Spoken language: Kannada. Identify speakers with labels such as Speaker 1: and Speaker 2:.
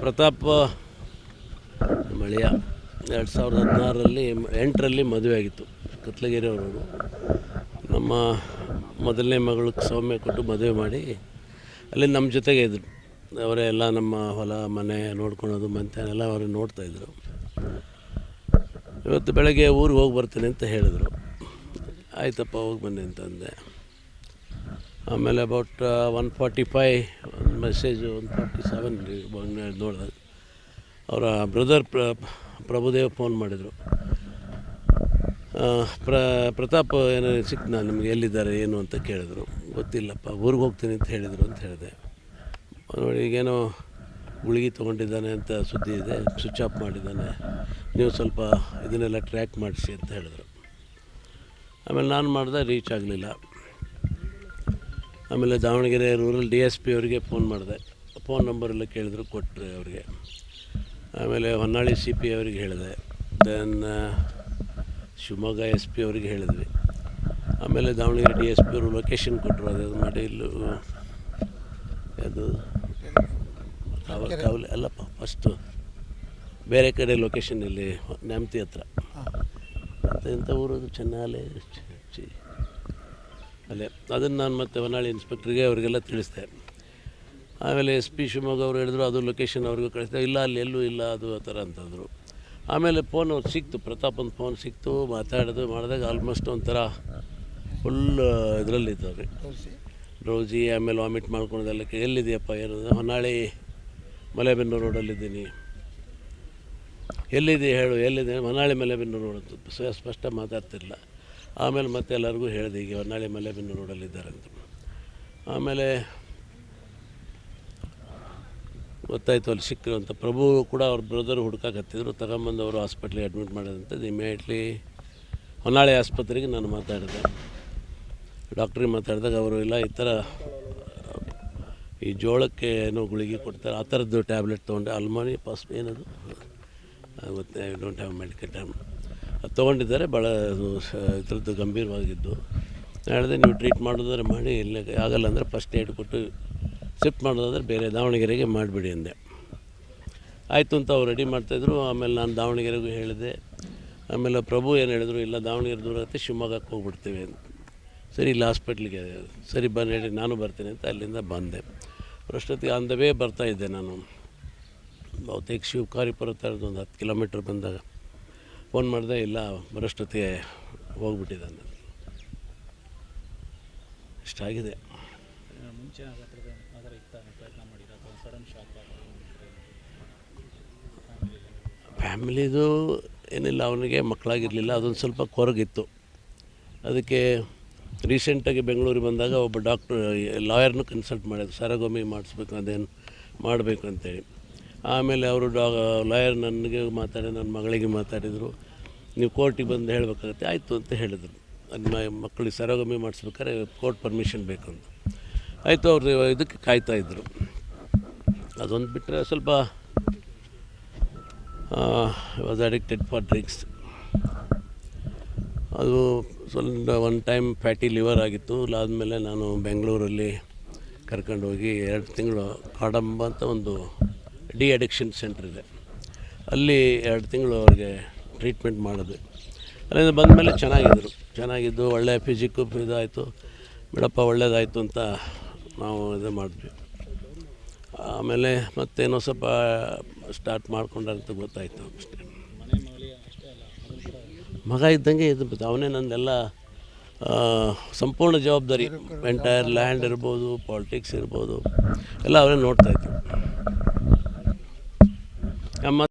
Speaker 1: ಪ್ರತಾಪ್, ಮಳೆಯ ಎರಡು ಸಾವಿರದ ಹದಿನಾರರಲ್ಲಿ ಎಂಟರಲ್ಲಿ ಮದುವೆ ಆಗಿತ್ತು ಕತ್ಲಗಿರಿ ಅವರು ನಮ್ಮ ಮೊದಲನೇ ಮಗಳಿಗೆ ಸೌಮ್ಯ ಕೊಟ್ಟು ಮದುವೆ ಮಾಡಿ, ಅಲ್ಲಿ ನಮ್ಮ ಜೊತೆಗೆ ಇದ್ದರು ಅವರೇ ಎಲ್ಲ ನಮ್ಮ ಹೊಲ, ಮನೆ ನೋಡ್ಕೊಳೋದು ಎಲ್ಲ ಅವರು ನೋಡ್ತಾಯಿದ್ರು ಇವತ್ತು ಬೆಳಗ್ಗೆ ಊರಿಗೆ ಹೋಗಿ ಬರ್ತೀನಿ ಅಂತ ಹೇಳಿದರು. ಆಯ್ತಪ್ಪ, ಹೋಗಿ ಬನ್ನಿ ಅಂತಂದೆ ಆಮೇಲೆ about one forty five message one forty seven ನೋಡಿದೆ. ಅವರ ಬ್ರದರ್ ಪ್ರ, ಪ್ರಭುದೇವ್ ಫೋನ್ ಮಾಡಿದರು. ಪ್ರ, ಪ್ರತಾಪ್ ಏನಾದ್ರು ಸಿಕ್ನಾ ನಿಮಗೆ ಎಲ್ಲಿದ್ದಾರೆ, ಏನು ಅಂತ ಕೇಳಿದ್ರು. ಗೊತ್ತಿಲ್ಲಪ್ಪ, ಊರಿಗೆ ಹೋಗ್ತೀನಿ ಅಂತ ಹೇಳಿದರು ಅಂತ ಹೇಳಿದೆ. ನೋಡಿ, ಈಗೇನೋ ಗುಳಿಗೆ ತೊಗೊಂಡಿದ್ದಾನೆ ಅಂತ ಸುದ್ದಿ ಇದೆ ಸ್ವಿಚ್ ಆಫ್ ಮಾಡಿದ್ದಾನೆ. ನೀವು ಸ್ವಲ್ಪ ಇದನ್ನೆಲ್ಲ ಟ್ರ್ಯಾಕ್ ಮಾಡಿಸಿ ಅಂತ ಹೇಳಿದರು. ಆಮೇಲೆ ನಾನು ಮಾಡಿದೆ ರೀಚ್ ಆಗಲಿಲ್ಲ. ಆಮೇಲೆ Davanagere rural D S P ಅವರಿಗೆ ಫೋನ್ ಮಾಡಿದೆ. ಫೋನ್ ನಂಬರೆಲ್ಲ ಕೇಳಿದ್ರು ಕೊಟ್ಟರೆ ಅವರಿಗೆ. ಆಮೇಲೆ ಹೊನ್ನಾಳಿ ಸಿ ಪಿ ಅವರಿಗೆ ಹೇಳಿದೆ. ದೆನ್ ಶಿವಮೊಗ್ಗ ಎಸ್ ಪಿ ಅವರಿಗೆ ಹೇಳಿದ್ವಿ. ಆಮೇಲೆ ದಾವಣಗೆರೆ ಡಿ ಎಸ್ ಪಿ ಅವರು ಲೊಕೇಶನ್ ಕೊಟ್ಟರು ಅದು ಮಾಡಿ ಇಲ್ಲಿ ಅದು ಕಾವಲ್ ಅಲ್ಲಪ್ಪ ಫಸ್ಟು ಬೇರೆ ಕಡೆ ಲೊಕೇಶನ್ ಇಲ್ಲಿ ನ್ಯಾಮತಿ ಹತ್ರ. ಮತ್ತು ಎಂಥ ಊರದು ಚೆನ್ನಾಲೆ ಚಿ ಅಲ್ಲೇ ಅದನ್ನು ನಾನು ಮತ್ತೆ ಹೊನ್ನಾಳಿ ಇನ್ಸ್ಪೆಕ್ಟ್ರಿಗೆ ಅವರಿಗೆಲ್ಲ ತಿಳಿಸಿದೆ. ಆಮೇಲೆ ಎಸ್ ಪಿ ಶಿವಮೊಗ್ಗ ಅವರು ಹೇಳಿದ್ರು, ಅದು ಲೊಕೇಶನ್ ಅವ್ರಿಗೂ ಕಳಿಸಿದೆ. ಇಲ್ಲ, ಅಲ್ಲಿ ಎಲ್ಲೂ ಇಲ್ಲ, ಅದು ಆ ಥರ ಅಂತಂದರು ಆಮೇಲೆ ಫೋನ್ ಅವ್ರು ಸಿಕ್ತು ಅಂತ ಫೋನ್ ಸಿಕ್ತು, ಮಾತಾಡೋದು ಮಾಡಿದಾಗ ಆಲ್ಮೋಸ್ಟ್ ಒಂಥರ ಫುಲ್ ಇದರಲ್ಲಿದ್ದವ್ರಿ. ರೋಜಿ, ಆಮೇಲೆ ವಾಮಿಟ್ ಮಾಡ್ಕೊಳೋದೆಲ್ಲ ಎಲ್ಲಿದೆಯಪ್ಪ ಏನು ಹೊನ್ನಾಳಿ ಮಲೆಬೆನ್ನೂರು ರೋಡಲ್ಲಿದ್ದೀನಿ. ಎಲ್ಲಿದೆ ಹೇಳು, ಎಲ್ಲಿದೆ? ಹೊನ್ನಾಳಿ ಮಲೆಬೆನ್ನೂರು ರೋಡ್ ಅಂತ. ಸ್ಪಷ್ಟ ಮಾತಾಡ್ತಿರಲಿಲ್ಲ. ಆಮೇಲೆ ಮತ್ತೆ ಎಲ್ಲರಿಗೂ ಹೇಳಿದೆ, ಈಗ ಹೊನ್ನಾಳಿ ಮಲೆಬೆನ್ನೂರು ರೋಡಲ್ಲಿದ್ದಾರೆ ಅಂತ. ಆಮೇಲೆ ಗೊತ್ತಾಯಿತು ಅಲ್ಲಿ ಸಿಕ್ಕರು ಅಂತ ಪ್ರಭು ಕೂಡ ಅವ್ರ ಬ್ರದರ್ ಹುಡ್ಕಾಕತ್ತಿದ್ರು ತಗೊಂಬಂದು ಅವರು ಹಾಸ್ಪಿಟ್ಲಿಗೆ ಅಡ್ಮಿಟ್ ಮಾಡೋದಂತ ಇಮಿಡಿಯೇಟ್ಲಿ ಹೊನ್ನಾಳಿ ಆಸ್ಪತ್ರೆಗೆ ನಾನು ಮಾತಾಡಿದೆ. ಡಾಕ್ಟ್ರಿಗೆ ಮಾತಾಡಿದಾಗ ಅವರು, ಇಲ್ಲ, ಈ ಥರ ಈ ಜೋಳಕ್ಕೆ ಏನೋ ಗುಳಿಗೆ ಕೊಡ್ತಾರೆ, ಆ ಥರದ್ದು ಟ್ಯಾಬ್ಲೆಟ್ ತೊಗೊಂಡೆ ಅಲ್ಮಾನಿ ಪಾಸ್ ಏನದು? ಮತ್ತು I don't have medical time ತೊಗೊಂಡಿದ್ದಾರೆ ಭಾಳ ಇದರದ್ದು ಗಂಭೀರವಾಗಿದ್ದು. ಹೇಳಿದೆ ನೀವು ಟ್ರೀಟ್ ಮಾಡೋದಾದ್ರೆ ಮಾಡಿ, ಇಲ್ಲ ಆಗಲ್ಲ ಅಂದರೆ ಫಸ್ಟ್ ಏಡ್ ಕೊಟ್ಟು ಶಿಫ್ಟ್ ಮಾಡೋದಾದ್ರೆ ಬೇರೆ ದಾವಣಗೆರೆಗೆ ಮಾಡಿಬಿಡಿ ಅಂದೆ. ಆಯಿತು ಅಂತ ಅವ್ರು ರೆಡಿ ಮಾಡ್ತಾಯಿದ್ರು ಆಮೇಲೆ ನಾನು ದಾವಣಗೆರೆಗೂ ಹೇಳಿದೆ, ಆಮೇಲೆ ಪ್ರಭು ಏನು ಹೇಳಿದ್ರು, ಇಲ್ಲ ದಾವಣಗೆರೆ ದೂರ ಆಗುತ್ತೆ ಶಿವಮೊಗ್ಗಕ್ಕೆ ಹೋಗ್ಬಿಡ್ತೀವಿ ಅಂತ. ಸರಿ, ಇಲ್ಲಿ ಹಾಸ್ಪಿಟ್ಲಿಗೆ, ಸರಿ ಬನ್ನಿ ಹೇಳಿ, ನಾನು ಬರ್ತೀನಿ ಅಂತ ಅಲ್ಲಿಂದ ಬಂದೆ. ಅಷ್ಟೊತ್ತಿಗೆ ಆನ್ ದ ವೇ ಬರ್ತಾಯಿದ್ದೆ ನಾನು. ಬಹುತೇಕ ಶಿವಕಾರಿಪುರ ಥರದ್ದು ಒಂದು ಹತ್ತು ಕಿಲೋಮೀಟ್ರ್ ಬಂದಾಗ. ಫೋನ್ ಮಾಡಿದೆ, ಇಲ್ಲ, ಬರೋಷ್ಟೊತ್ತಿಗೆ ಹೋಗ್ಬಿಟ್ಟಿದ್ದಾನೆ. ಇಷ್ಟಾಗಿದೆ. ಫ್ಯಾಮಿಲಿದು ಏನಿಲ್ಲ, ಅವನಿಗೆ ಮಕ್ಕಳಾಗಿರಲಿಲ್ಲ, ಅದೊಂದು ಸ್ವಲ್ಪ ಕೊರಗಿತ್ತು. ಅದಕ್ಕೆ ರೀಸೆಂಟಾಗಿ ಬೆಂಗಳೂರಿಗೆ ಬಂದಾಗ ಒಬ್ಬ ಡಾಕ್ಟ್ರ್, ಲಾಯರ್ನು ಕನ್ಸಲ್ಟ್ ಮಾಡಿದ್ರು, ಸರಗೊಮ್ಮೆ ಮಾಡಿಸ್ಬೇಕು, ಅದೇನು ಮಾಡಬೇಕು ಅಂತೇಳಿ. ಆಮೇಲೆ ಅವರು ಡಾ ಲಾಯರ್ ನನಗೆ ಮಾತಾಡಿ, ನನ್ನ ಮಗಳಿಗೆ ಮಾತಾಡಿದರು. ನೀವು ಕೋರ್ಟಿಗೆ ಬಂದು ಹೇಳಬೇಕಾಗತ್ತೆ. ಆಯಿತು ಅಂತ ಹೇಳಿದರು. ನಿಮ್ಮ ಮಕ್ಕಳಿಗೆ ಸರೋಗಮಿ ಮಾಡಿಸ್ಬೇಕಾದ್ರೆ ಕೋರ್ಟ್ ಪರ್ಮಿಷನ್ ಬೇಕು ಅಂತ. ಆಯಿತು, ಅವರು ಇದಕ್ಕೆ ಕಾಯ್ತಾಯಿದ್ರು ಅದೊಂದು ಬಿಟ್ಟರೆ ಸ್ವಲ್ಪ ವಾಸ್ ಅಡಿಕ್ಟೆಡ್ ಫಾರ್ ಡ್ರಿಂಕ್ಸ್ ಅದು ಸ್ವಲ್ಪ ಒನ್ ಟೈಮ್ ಫ್ಯಾಟಿ ಲಿವರ್ ಆಗಿತ್ತು. ಅದಾದಮೇಲೆ ನಾನು ಬೆಂಗಳೂರಲ್ಲಿ ಕರ್ಕೊಂಡು ಹೋಗಿ ಎರಡು ತಿಂಗಳು ಕಾಡಂಬ ಅಂತ ಒಂದು ಡಿ ಅಡಿಕ್ಷನ್ ಸೆಂಟ್ರ್ ಇದೆ. ಅಲ್ಲಿ ಎರಡು ತಿಂಗಳು ಅವ್ರಿಗೆ ಟ್ರೀಟ್ಮೆಂಟ್ ಮಾಡಿದ್ವಿ ಅಲ್ಲಿಂದ ಬಂದ ಮೇಲೆ ಚೆನ್ನಾಗಿದ್ದರು ಚೆನ್ನಾಗಿದ್ದು ಒಳ್ಳೆಯ ಫಿಸಿಕ್ಕು ಇದಾಯಿತು. ಬಿಡಪ್ಪ, ಒಳ್ಳೇದಾಯಿತು ಅಂತ ನಾವು ಇದು ಮಾಡಿದ್ವಿ. ಆಮೇಲೆ ಮತ್ತೇನೋ ಸ್ವಲ್ಪ ಸ್ಟಾರ್ಟ್ ಮಾಡ್ಕೊಂಡಂತ ಗೊತ್ತಾಯಿತು ಅಷ್ಟೇ. ಮಗ ಇದ್ದಂಗೆ ಇದು. ಅವನೇ ನಂದೆಲ್ಲ ಸಂಪೂರ್ಣ ಜವಾಬ್ದಾರಿ. ಎಂಟೈರ್ ಲ್ಯಾಂಡ್ ಇರ್ಬೋದು ಪಾಲಿಟಿಕ್ಸ್ ಇರ್ಬೋದು, ಎಲ್ಲ ಅವರೇ ನೋಡ್ತಾಯಿದ್ರು ನಮ್ಮ